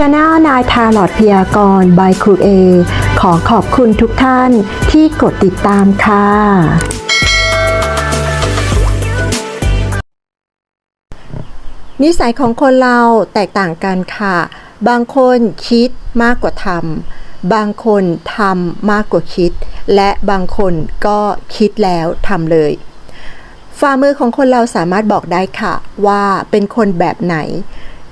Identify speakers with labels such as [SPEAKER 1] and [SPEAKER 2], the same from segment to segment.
[SPEAKER 1] Channel นายทาลอดพยากรณ์ by ครูเอขอขอบคุณทุกท่านที่กดติดตามค่ะ นิสัยของคนเราแตกต่างกันค่ะ บางคนคิดมากกว่าทำบางคนทำมากกว่าคิด และบางคนก็คิดแล้วทำเลยฝ่ามือของคนเราสามารถบอกได้ค่ะ ว่าเป็นคนแบบไหน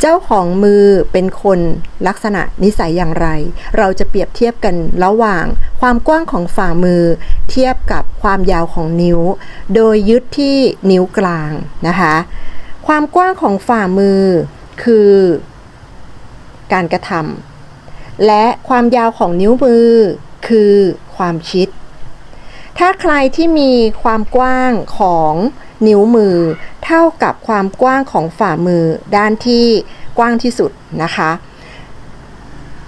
[SPEAKER 1] เจ้าของมือเป็นคนลักษณะนิสัยอย่างไร เราจะเปรียบเทียบกันระหว่างความกว้างของฝ่ามือ เทียบกับความยาวของนิ้ว โดยยึดที่นิ้วกลางนะคะ ความกว้างของฝ่ามือคือการกระทำและความยาวของนิ้วมือคือความคิด ถ้าใครที่มีความกว้างของนิ้วมือ เท่ากับความกว้างของฝ่ามือด้านที่กว้างที่สุดนะคะ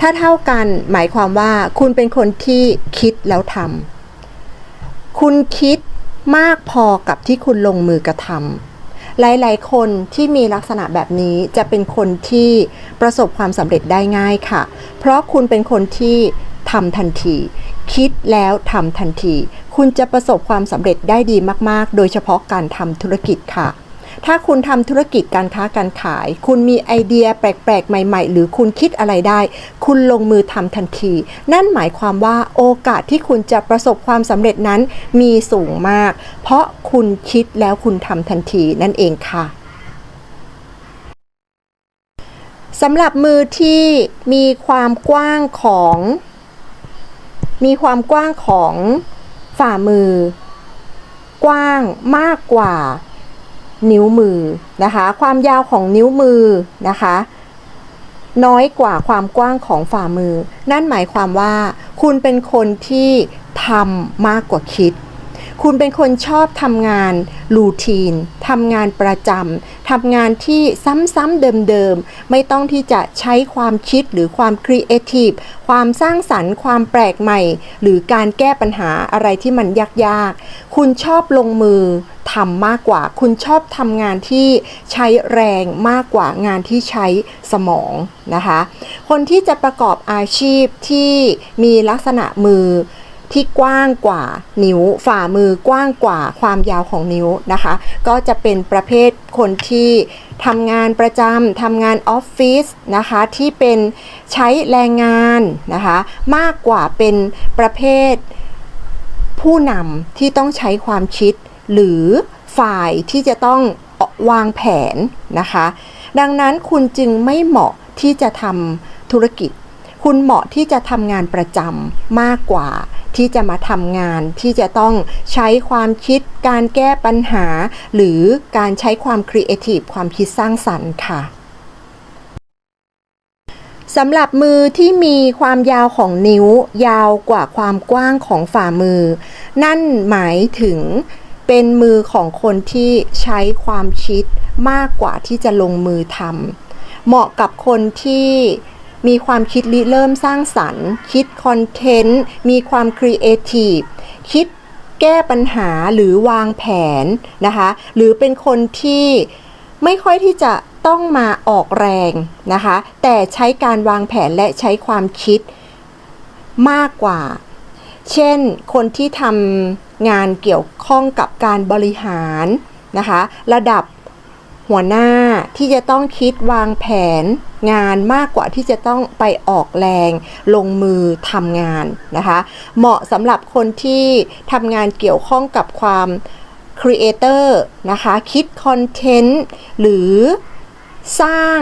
[SPEAKER 1] ถ้าเท่ากันหมายความว่าคุณเป็นคนที่คิดแล้วทำคุณคิดมากพอกับที่คุณลงมือกระทำหลาย ๆ คนที่มีลักษณะแบบนี้จะเป็นคนที่ประสบความสำเร็จได้ง่ายค่ะ เพราะคุณเป็นคนที่ทำทันที คิดแล้วทำทันที คุณจะประสบความสำเร็จได้ดีมาก ๆ โดยเฉพาะการทำธุรกิจค่ะ ถ้าคุณทำธุรกิจการค้าการขาย คุณมีไอเดียแปลก ๆ ใหม่ ๆ หรือคุณคิดอะไรได้ คุณลงมือทำทันที นั่นหมายความว่าโอกาสที่คุณจะประสบความสำเร็จนั้นมีสูงมาก เพราะคุณคิดแล้วคุณทำทันทีนั่นเองค่ะสำหรับมือที่มีความกว้างของ มีความกว้างของฝ่ามือ กว้างมากกว่านิ้วมือนะคะ ความยาวของนิ้วมือนะคะ น้อยกว่าความกว้างของฝ่ามือ นั่นหมายความว่า คุณเป็นคนที่ทำมากกว่าคิด คุณเป็นคนชอบทำงานรูทีนทำงานประจำทำงานที่ซ้ำๆเดิมๆ ไม่ต้องที่จะใช้ความคิดหรือความครีเอทีฟความสร้างสรรค์ ความแปลกใหม่ หรือการแก้ปัญหาอะไรที่มันยากๆ คุณชอบลงมือทำมากกว่า คุณชอบทำงานที่ใช้แรงมากกว่างานที่ใช้สมองนะคะ คนที่จะประกอบอาชีพที่มีลักษณะมือ ที่กว้างกว่านิ้ว ฝ่ามือกว้างกว่าความยาวของนิ้วนะคะ ก็จะเป็นประเภทคนที่ทำงานประจำทำงานออฟฟิศนะคะที่เป็นใช้แรงงานนะคะมากกว่าเป็นประเภทผู้นำที่ต้องใช้ความคิด หรือฝ่ายที่จะต้องวางแผนนะคะ ดังนั้นคุณจึงไม่เหมาะที่จะทำธุรกิจ คุณเหมาะที่จะทำงานประจำมากกว่าที่จะมาทำงานที่จะต้องใช้ความคิดการแก้ปัญหา หรือการใช้ความครีเอทีฟความคิดสร้างสรรค์ค่ะสำหรับมือที่มีความยาวของนิ้วยาวกว่าความกว้างของฝ่ามือ นั่นหมายถึงเป็นมือของคนที่ใช้ความคิดมากกว่าที่จะลงมือทำเหมาะกับคนที่ มีความคิดริเริ่มสร้างสรรค์ คิดคอนเทนต์ มีความครีเอทีฟ คิดแก้ปัญหาหรือวางแผนนะคะ หรือเป็นคนที่ไม่ค่อยที่จะต้องมาออกแรงนะคะ แต่ใช้การวางแผนและใช้ความคิดมากกว่า เช่น คนที่ทำงานเกี่ยวข้องกับการบริหารนะคะ ระดับหัวหน้า ที่จะต้องคิดวางแผนงานมากกว่าที่จะต้องไปออกแรงลงมือทำงานนะคะ เหมาะสำหรับคนที่ทำงานเกี่ยวข้องกับความครีเอเตอร์นะคะคิดคอนเทนต์หรือสร้าง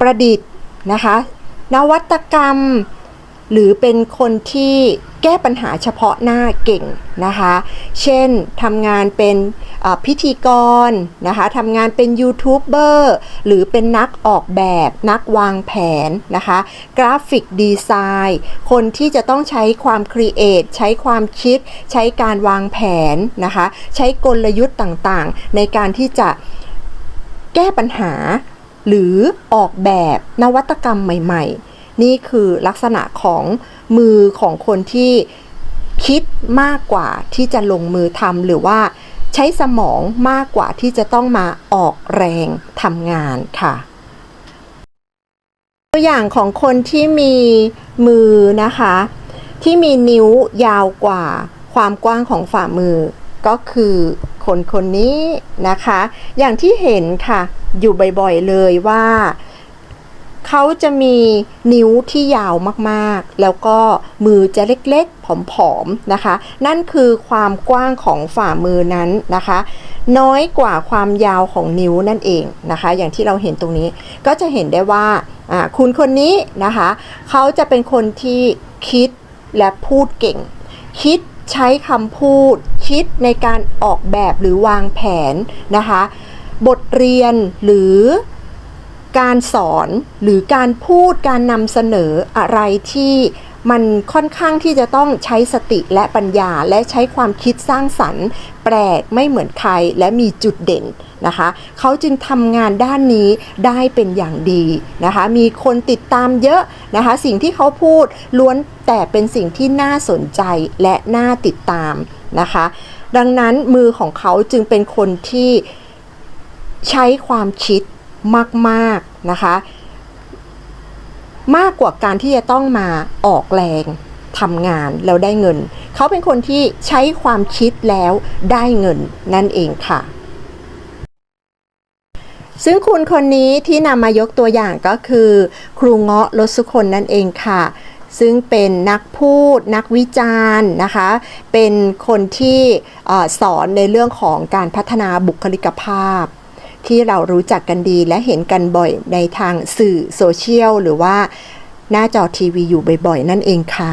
[SPEAKER 1] ประดิษฐ์นะคะ นวัตกรรม หรือเป็นคนที่ แก้ปัญหาเฉพาะหน้าเก่งนะคะ เช่นทำงานเป็นพิธีกรนะคะทำงานเป็นยูทูบเบอร์หรือเป็นนักออกแบบนักวางแผนนะคะ กราฟิกดีไซน์คนที่จะต้องใช้ความครีเอทใช้ความคิด ใช้การวางแผนนะคะ ใช้กลยุทธ์ต่างๆ ในการที่จะแก้ปัญหาหรือออกแบบนวัตกรรมใหม่ ๆ นี่คือลักษณะของมือของคนที่คิดมากกว่าที่จะลงมือทำหรือว่าใช้สมองมากกว่าที่จะต้องมาออกแรงทำงานค่ะ ตัวอย่างของคนที่มีมือนะคะ ที่มีนิ้วยาวกว่าความกว้างของฝ่ามือก็คือคนคนนี้นะคะ อย่างที่เห็นค่ะ อยู่บ่อยๆเลยว่า เขาจะมีนิ้วที่ยาวมากๆ แล้วก็มือจะเล็กๆ ผอมๆ นะคะ นั่นคือความกว้างของฝ่ามือนั้นนะคะ น้อยกว่าความยาวของนิ้วนั่นเองนะคะ อย่างที่เราเห็นตรงนี้ก็จะเห็นได้ว่าคุณคนนี้นะคะเขาจะเป็นคนที่คิดและพูดเก่ง คิดใช้คำพูด คิดในการออกแบบหรือวางแผนนะคะ บทเรียนหรือ การสอนหรือการพูดการนำเสนออะไรที่มันค่อนข้างที่จะต้องใช้สติและปัญญาและใช้ความคิดสร้างสรรค์ แปลกไม่เหมือนใครและมีจุดเด่นนะคะ เขาจึงทำงานด้านนี้ได้เป็นอย่างดีนะคะ มีคนติดตามเยอะนะคะ สิ่งที่เขาพูดล้วนแต่เป็นสิ่งที่น่าสนใจและน่าติดตามนะคะ ดังนั้นมือของเขาจึงเป็นคนที่ใช้ความคิด มากๆนะคะ มากกว่าการที่จะต้องมาออกแรงทำงานแล้วได้เงิน เขาเป็นคนที่ใช้ความคิดแล้วได้เงินนั่นเองค่ะ ซึ่งคุณคนนี้ที่นำมายกตัวอย่างก็คือ ครูเงาะลสุคนนั่นเองค่ะ ซึ่งเป็นนักพูด นักวิจารณ์นะคะ เป็นคนที่อสอนในเรื่องของการพัฒนาบุคลิกภาพ ที่เรารู้จักกันดีและเห็นกันบ่อยในทางสื่อโซเชียลหรือว่าหน้าจอทีวีอยู่บ่อยๆ นั่นเองค่ะ